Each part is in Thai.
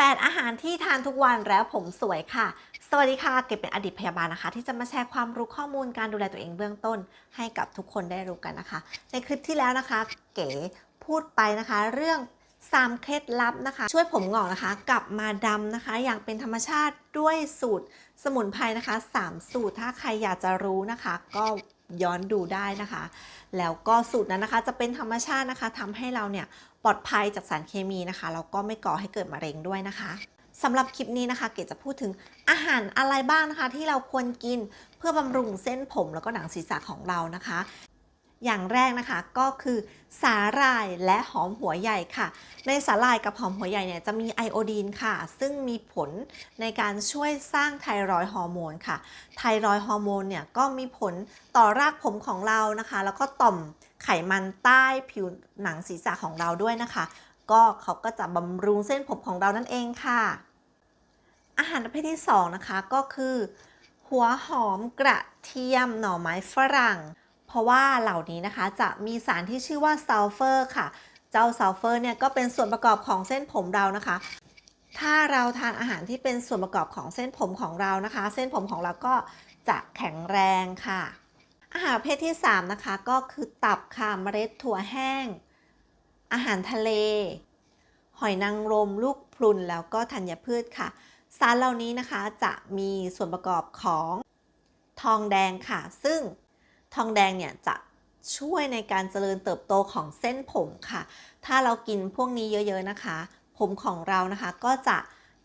8 อาหารที่ทานทุกวันแล้วผมสวยค่ะ สวัสดีค่ะ เก็บเป็นอดีตพยาบาลนะคะ ที่จะมาแชร์ความรู้ข้อมูลการดูแลตัวเองเบื้องต้น ให้กับทุกคนได้รู้กันนะคะ ในคลิปที่แล้วนะคะ เก๋พูดไปนะคะ เรื่อง3เคล็ดลับนะคะ ช่วยผมงอกนะคะ กลับมาดำนะคะ อย่างเป็นธรรมชาติด้วยสูตรสมุนไพรนะคะ 3 สูตรถ้าใครอยากจะรู้นะคะ ก็ย้อนดูได้นะคะ แล้วก็สูตรนั้นนะคะจะเป็นธรรมชาตินะคะทำให้เราเนี่ย ปลอดภัยจากสารเคมีนะคะแล้วก็ไม่ก่อให้เกิดมะเร็งด้วยนะคะสำหรับคลิปนี้นะคะ เกดจะพูดถึงอาหารอะไรบ้างนะคะ ที่เราควรกินเพื่อบำรุงเส้นผมแล้วก็หนังศีรษะของเรานะคะ อย่างแรกนะคะก็คือสาหร่ายและหอมหัวใหญ่ค่ะ ในสาหร่ายกับหอมหัวใหญ่เนี่ยจะมีไอโอดีนค่ะ ซึ่งมีผลในการช่วยสร้างไทรอยฮอร์โมนค่ะ ไทรอยฮอร์โมนเนี่ยก็มีผลต่อรากผมของเรานะคะ แล้วก็ต่อม ไขมันใต้ผิวหนังศีรษะของเราด้วยนะคะ ก็เขาก็จะบำรุงเส้นผมของเรานั่นเองค่ะ อาหารประเภทที่สองนะคะก็คือ หัวหอมกระเทียมหน่อไม้ฝรั่ง เพราะว่าเหล่านี้นะคะจะมีสารที่ชื่อว่าซัลเฟอร์ค่ะ เจ้าซัลเฟอร์เนี่ยก็เป็นส่วนประกอบของเส้นผมเรานะคะถ้าเราทานอาหารที่เป็นส่วนประกอบของเส้นผมของเรานะคะ เส้นผมของเราก็จะแข็งแรงค่ะ อาหารประเภทที่ 3 นะคะ ก็คือตับค่ะเมล็ดถั่วแห้ง อาหารทะเล หอยนางรมลูกพรุนแล้วก็ธัญพืชค่ะ สารเหล่านี้นะคะจะมีส่วนประกอบของทองแดงค่ะ ซึ่งทองแดงเนี่ยจะช่วยในการเจริญเติบโตของเส้นผมค่ะ ถ้าเรากินพวกนี้เยอะๆนะคะ ผมของเรานะคะก็จะ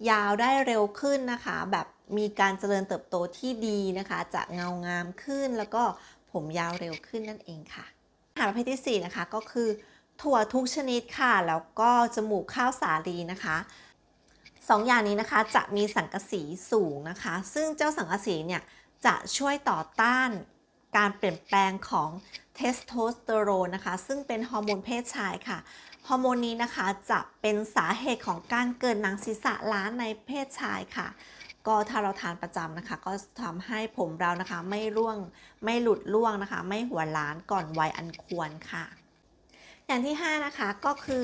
ยาวได้เร็วขึ้นนะคะ แบบมีการเจริญเติบโตที่ดีนะคะ จะเงางามขึ้นแล้วก็ ผมยาวเร็วขึ้นนั่นเองค่ะอาหารประเภทที่ 4 นะคะก็คือถั่วทุกชนิดค่ะ แล้วก็จมูกข้าวสาลีนะคะสองอย่างนี้นะคะจะมีสังกะสีสูงนะคะ ซึ่งเจ้าสังกะสีเนี่ยจะช่วยต่อต้านการเปลี่ยนแปลงของเทสโทสเตอโรนนะคะ ซึ่งเป็นฮอร์โมนเพศชายค่ะ ฮอร์โมนนี้นะคะจะเป็นสาเหตุของการเกิดหนังศีรษะล้านในเพศชายค่ะ ก็ถ้าเราทานประจำนะคะ ก็ทำให้ผมเรานะคะ ไม่ร่วงไม่หลุดร่วงนะคะ ไม่หัวล้านก่อนวัยอันควรค่ะ อย่างที่ 5 นะคะก็คือ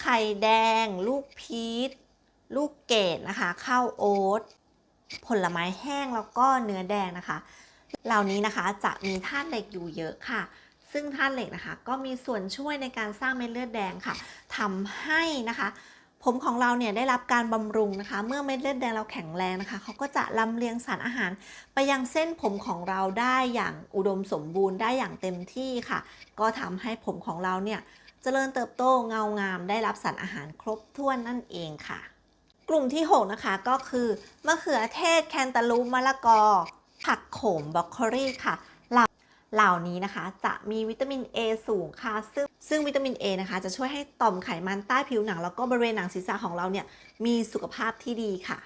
ไข่แดง ลูกพีชลูกเกดนะคะข้าวโอ๊ตผลไม้แห้งแล้วก็เนื้อแดงนะคะ เหล่านี้นะคะจะมีธาตุเหล็กอยู่เยอะค่ะ ซึ่งธาตุเหล็กนะคะ ก็มีส่วนช่วยในการสร้างเม็ดเลือดแดงค่ะทำให้นะคะ ผมของเราเนี่ยได้รับการบำรุงนะคะ เมื่อเม็ดเลือดแดงเราแข็งแรงนะคะเขาก็จะลำเลียงสารอาหาร ไปยังเส้นผมของเราได้อย่างอุดมสมบูรณ์ได้อย่างเต็มที่ค่ะ ก็ทำให้ผมของเราเนี่ยเจริญเติบโตเงางาม ได้รับสารอาหารครบถ้วนนั่นเองค่ะ กลุ่มที่ 6 นะคะก็คือมะเขือเทศแคนตาลูปมะละกอ ผักโขมบรอกโคลีค่ะเหล่านี้นะคะจะมีวิตามิน A สูงค่ะซึ่ง ซึ่งวิตามิน A นะคะจะช่วยให้ต่อมไขมันใต้ผิวหนัง แล้วก็บริเวณหนังศีรษะของเราเนี่ยมีสุขภาพที่ดีค่ะ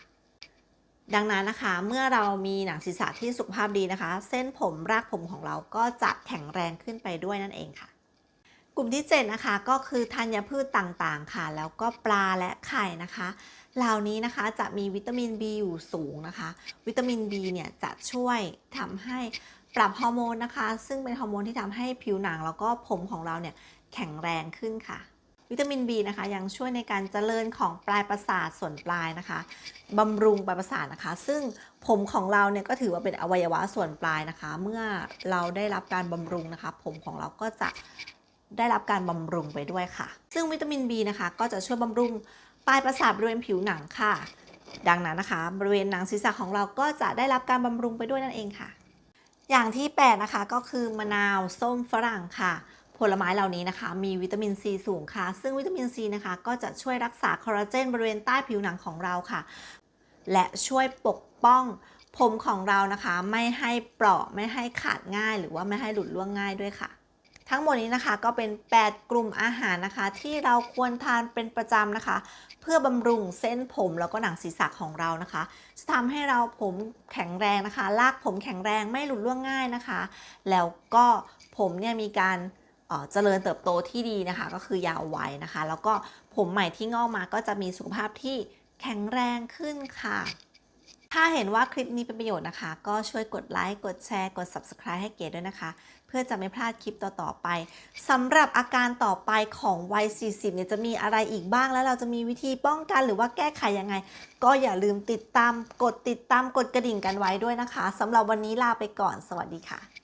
ดังนั้นนะคะเมื่อเรามีหนังศีรษะที่สุขภาพดีนะคะ เส้นผมรากผมของเราก็จะแข็งแรงขึ้นไปด้วยนั่นเองค่ะ กลุ่มที่ 7 นะคะก็คือธัญพืชต่างๆค่ะ แล้วก็ปลาและไข่นะคะเหล่านี้นะคะจะมีวิตามิน B อยู่สูงนะคะ วิตามิน B เนี่ยจะช่วยทำให้ปรับฮอร์โมนนะคะ ซึ่งเป็นฮอร์โมนที่ทำให้ผิวหนังแล้วก็ผมของเราเนี่ย แข็งแรงขึ้นค่ะ วิตามิน B นะคะยังช่วยในการเจริญของปลายประสาทส่วนปลายนะคะบำรุงปลายประสาทนะคะ ซึ่งผมของเราเนี่ยก็ถือว่าเป็นอวัยวะส่วนปลายนะคะ เมื่อเราได้รับการบำรุงนะคะ ผมของเราก็จะได้รับการบำรุงไปด้วยค่ะ ซึ่งวิตามิน B นะคะ ก็จะช่วยบำรุงปลายประสาทบริเวณผิวหนังค่ะ ดังนั้นนะคะ บริเวณหนังศีรษะของเราก็จะได้รับการบำรุงไปด้วยนั่นเองค่ะ อย่างที่ 8 นะคะก็คือมะนาวส้มฝรั่งค่ะ ผลไม้เหล่านี้นะคะ มีวิตามินซีสูงค่ะ ซึ่งวิตามินซีนะคะ ก็จะช่วยรักษาคอลลาเจนบริเวณใต้ผิวหนังของเราค่ะ และช่วยปกป้องผมของเรานะคะ ไม่ให้เปราะไม่ให้ขาดง่าย หรือว่าไม่ให้หลุดร่วงง่ายด้วยค่ะ ทั้งหมดนี้นะคะก็เป็น 8 กลุ่มอาหารนะคะ ที่เราควรทานเป็นประจำนะคะ เพื่อบำรุงเส้นผมแล้วก็หนังศีรษะของเรานะคะ จะทำให้เราผมแข็งแรงนะคะ ลากผมแข็งแรงไม่หลุดร่วงง่ายนะคะ แล้วก็ผมเนี่ยมีการ เจริญเติบโตที่ดีนะคะ ก็คือยาวไวัยนะคะ แล้วก็ผมใหม่ที่งอกมาก็จะมีสุขภาพที่แข็งแรงขึ้นค่ะ ถ้าเห็นว่าคลิปนี้เป็นประโยชน์นะคะ ก็ช่วยกดไลค์ กดแชร์ กด subscribe ให้เก๋ด้วยนะคะ เพื่อจะไม่พลาดคลิปต่อๆไปสำหรับอาการต่อไปของวัย 40 เนี่ยจะมีอะไรอีกบ้าง แล้วเราจะมีวิธีป้องกันหรือว่าแก้ไขยังไง ก็อย่าลืมติดตาม กดติดตาม กดกระดิ่งกันไว้ด้วยนะคะสำหรับวันนี้ลาไปก่อน สวัสดีค่ะ